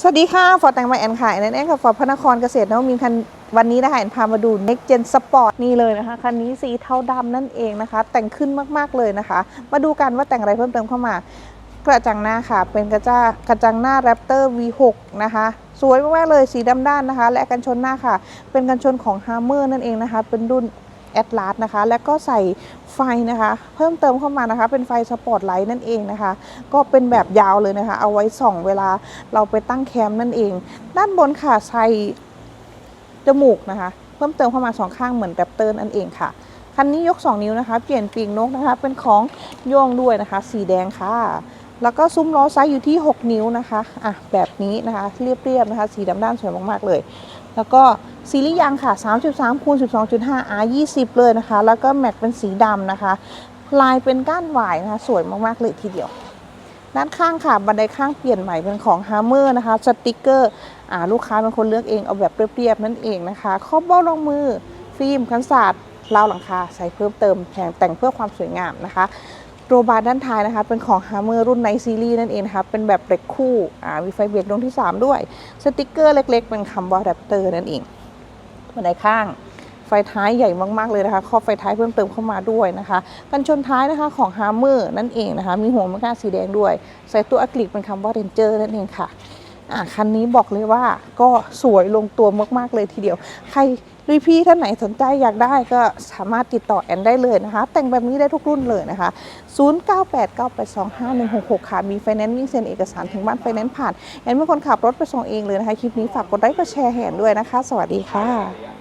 สวัสดีค่ะฟอร์ดแตงมาแอนขายนั่นเองค่ะฟอร์ดพระนครเกษตรนวมินคันวันนี้นะคะแอนพามาดู Next Gen Sport นี่เลยนะคะ คันนี้สีเทาดำนั่นเองนะคะ แต่งขึ้นมากๆเลยนะคะ มาดูกันว่าแต่งอะไรเพิ่มเติมเข้ามากระจังหน้าค่ะ เป็นกระจ้ากระจังหน้า Raptor V6 นะคะ สวยมากๆเลยสีดำด้านนะคะ และกันชนหน้าค่ะ เป็นกันชนของ Hammer นั่นเองนะคะ เป็นรุ่น แอดลาสนะคะ แล้วก็ใส่ไฟนะคะ เพิ่มเติมเข้ามานะคะ เป็นไฟสปอตไลท์นั่นเองนะคะ ก็เป็นแบบยาวเลยนะคะ เอาไว้ส่องเวลาเราไปตั้งแคมป์นั่นเอง ด้านบนค่ะใส่จมูกนะคะ เพิ่มเติมเข้ามาสองข้างเหมือนแรปเตอร์นั่นเองค่ะคันนี้ยก 2 นิ้วนะคะ เปลี่ยนปีกนกนะคะ เป็นของโยงด้วยนะคะ สีแดงค่ะ แล้วก็ซุ้มล้อไซส์อยู่ที่ 6 นิ้วนะคะ อะ แบบนี้นะคะ เรียบๆนะคะ สีดำด้านสวยมากๆเลย แล้วก็ ซีรีส์ยางค่ะ 33คูณ12.5 R 20 เลยนะคะ แล้วก็แม็กเป็นสีดำนะคะ ลายเป็นก้านหวายนะคะ สวยมาก ๆ เลยทีเดียว ด้านข้างค่ะ บันไดข้างเปลี่ยนใหม่เป็นของ Hammer นะคะ สติกเกอร์อ่าลูกค้าเป็นคนเลือกเอง เอาแบบเรียบๆนั่นเองนะคะ ครอบเบ้ารองมือ ฟิล์มกันศาสตร์ราวหลังคา ใส่เพิ่มเติมแผงแต่งเพื่อความสวยงามนะคะโรบาร์ด้านท้ายนะคะ เป็นของ Hammer รุ่นไนซีรีส์นั่นเองนะคะเป็นแบบเบรกคู่อ่ามีไฟเบรกดวงที่ 3 ด้วย สติกเกอร์เล็ก ๆ เป็นคำว่าแรปเตอร์นั่นเอง บันไดข้างไฟท้ายใหญ่มากๆเลยนะคะครอบไฟท้ายเพิ่มเติมเข้ามาด้วยนะคะกันชนท้ายนะคะของฮาร์เมอร์นั่นเองนะคะ มีหัวมังกาสีแดงด้วย ใส่ตัวอะกริลิกเป็นคำว่าเรนเจอร์นั่นเองค่ะอะคันนี้บอกเลยว่าก็สวยลงตัวมากๆเลยทีเดียว ใคร รีพี่ท่านไหนสนใจอยากได้ก็สามารถติดต่อแอนได้เลยนะคะ แต่งแบบนี้ได้ทุกรุ่นเลยนะคะ 0989825166 ค่ะ มีไฟแนนซ์วิ่งเซ็นเอกสารถึงบ้านไฟแนนซ์ผ่าน แอนเป็นคนขับรถไปส่งเองเลยนะคะ คลิปนี้ฝากกดไลค์กดแชร์แหนด้วยนะคะ สวัสดีค่ะ